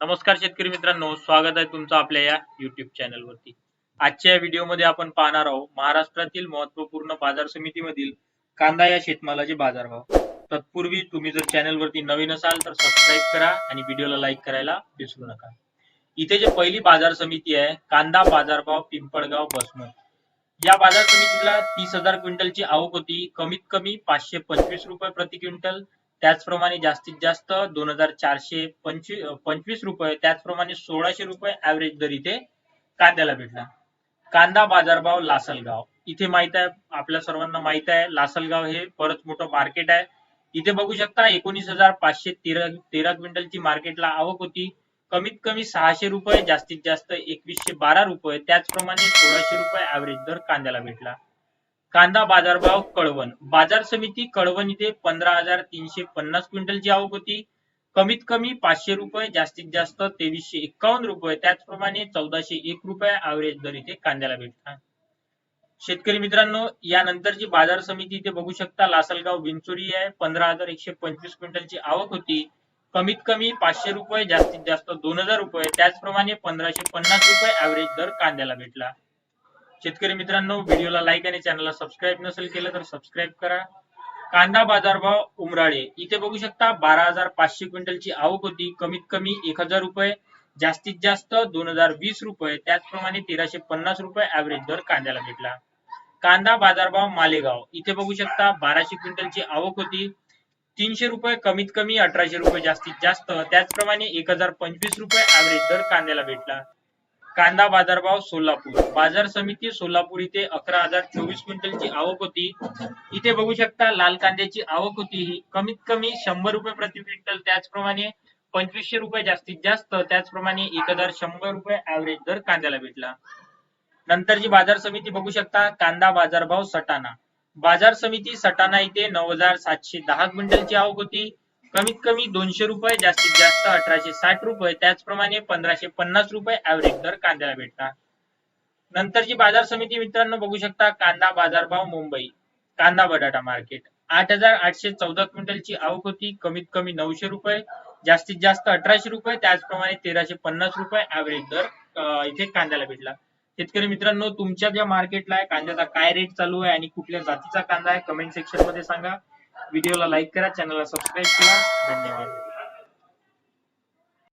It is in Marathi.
नमस्कार शेतकरी मित्रांनो स्वागत आहे तुमचं आपल्या या युट्यूब चॅनल वरती. आजच्या या व्हिडिओमध्ये आपण पाहणार आहोत महाराष्ट्रातील महत्त्वपूर्ण बाजार समितीमधील कांदा या शेतमालाचे बाजारभाव. तत्पूर्वी तुम्ही जर चॅनल वरती नवीन असाल तर सबस्क्राईब करा आणि व्हिडिओला लाईक करायला विसरू नका. इथे जे पहिली बाजार समिती आहे कांदा बाजारभाव पिंपळगाव बसमत. या बाजार समितीला तीस हजार क्विंटलची आवक होती. कमीत कमी पाचशे पंचवीस रुपये प्रति क्विंटल त्याचप्रमाणे जास्तीत जास्त दोन हजार चारशे पंचवीस पंचवीस रुपये त्याचप्रमाणे सोळाशे रुपये ऍव्हरेज दर इथे कांद्याला भेटला. कांदा बाजारभाव लासलगाव. इथे माहीत आहे आपल्या सर्वांना माहीत आहे लासलगाव हे परत मोठं मार्केट आहे. इथे बघू शकता एकोणीस हजार पाचशे तेरा तेरा क्विंटलची मार्केटला आवक होती. कमीत कमी सहाशे रुपये जास्तीत जास्त एकवीसशे बारा रुपये त्याचप्रमाणे सोळाशे रुपये ऍव्हरेज दर कांद्याला भेटला. कांदा बाजारभाव कळवण. बाजार समिती कळवण इथे पंधरा हजार तीनशे पन्नास क्विंटलची आवक होती. कमीत कमी पाचशे रुपये जास्तीत जास्त तेवीसशे एकावन्न रुपये. त्याचप्रमाणे चौदाशे एक रुपये ऍव्हरेज दर इथे कांद्याला भेटला. शेतकरी मित्रांनो यानंतरची बाजार समिती इथे बघू शकता. लासलगाव विंचोरी आहे. पंधरा हजार एकशे पंचवीस क्विंटलची आवक होती. कमीत कमी पाचशे रुपये जास्तीत जास्त दोन हजार रुपये. त्याचप्रमाणे पंधराशे पन्नास रुपये ऍव्हरेज दर कांद्याला भेटला. शेतकरी मित्रांनो व्हिडिओला लाईक आणि चॅनलला सबस्क्राईब नसेल केलं तर सबस्क्राईब करा. कांदा बाजारभाव उमराळे. इथे बघू शकता बारा हजार पाचशे क्विंटलची आवक होती. कमीत कमी एक हजार रुपये जास्तीत जास्त दोन हजार वीस रुपये. त्याचप्रमाणे तेराशे पन्नास रुपये ऍव्हरेज दर कांद्याला भेटला. कांदा बाजारभाव मालेगाव. इथे बघू शकता बाराशे क्विंटलची आवक होती. तीनशे रुपये कमीत कमी अठराशे रुपये जास्तीत जास्त. त्याचप्रमाणे एक हजार पंचवीस रुपये ऍव्हरेज दर कांद्याला भेटला. कांदा बाजारभाव सोलापूर. बाजार समिती सोलापूर इथे अकरा हजार चोवीस क्विंटलची आवक होती. इथे बघू शकता लाल कांद्याची आवक होती. ही कमीत कमी शंभर रुपये प्रति क्विंटल. त्याचप्रमाणे पंचवीसशे रुपये जास्तीत जास्त त्याचप्रमाणे एक हजार शंभर रुपये ऍव्हरेज दर कांद्याला भेटला. नंतरची बाजार समिती बघू शकता कांदा बाजारभाव सटाणा. बाजार समिती सटाणा इथे नऊ हजार सातशे दहा क्विंटलची आवक होती. कमीत कमी दोनशे रुपये जास्तीत जास्त अठराशे साठ रुपये त्याचप्रमाणे पंधराशे पन्नास रुपये ऍव्हरेज दर कांद्याला भेटणार नंतरची बाजार समिती मित्रांनो बघू शकता कांदा बाजारभाव मुंबई कांदा बटाटा मार्केट आठ हजार आठशे चौदा क्विंटलची आवक होती कमीत कमी नऊशे रुपये जास्तीत जास्त अठराशे रुपये त्याचप्रमाणे तेराशे पन्नास रुपये ऍव्हरेज दर इथे कांद्याला भेटला. शेतकरी मित्रांनो तुमच्या ज्या मार्केटला आहे कांद्याचा काय रेट चालू आहे आणि कुठल्या जातीचा कांदा आहे कमेंट सेक्शनमध्ये सांगा. व्हिडिओला लाईक करा चॅनलला सबस्क्राईब करा. धन्यवाद.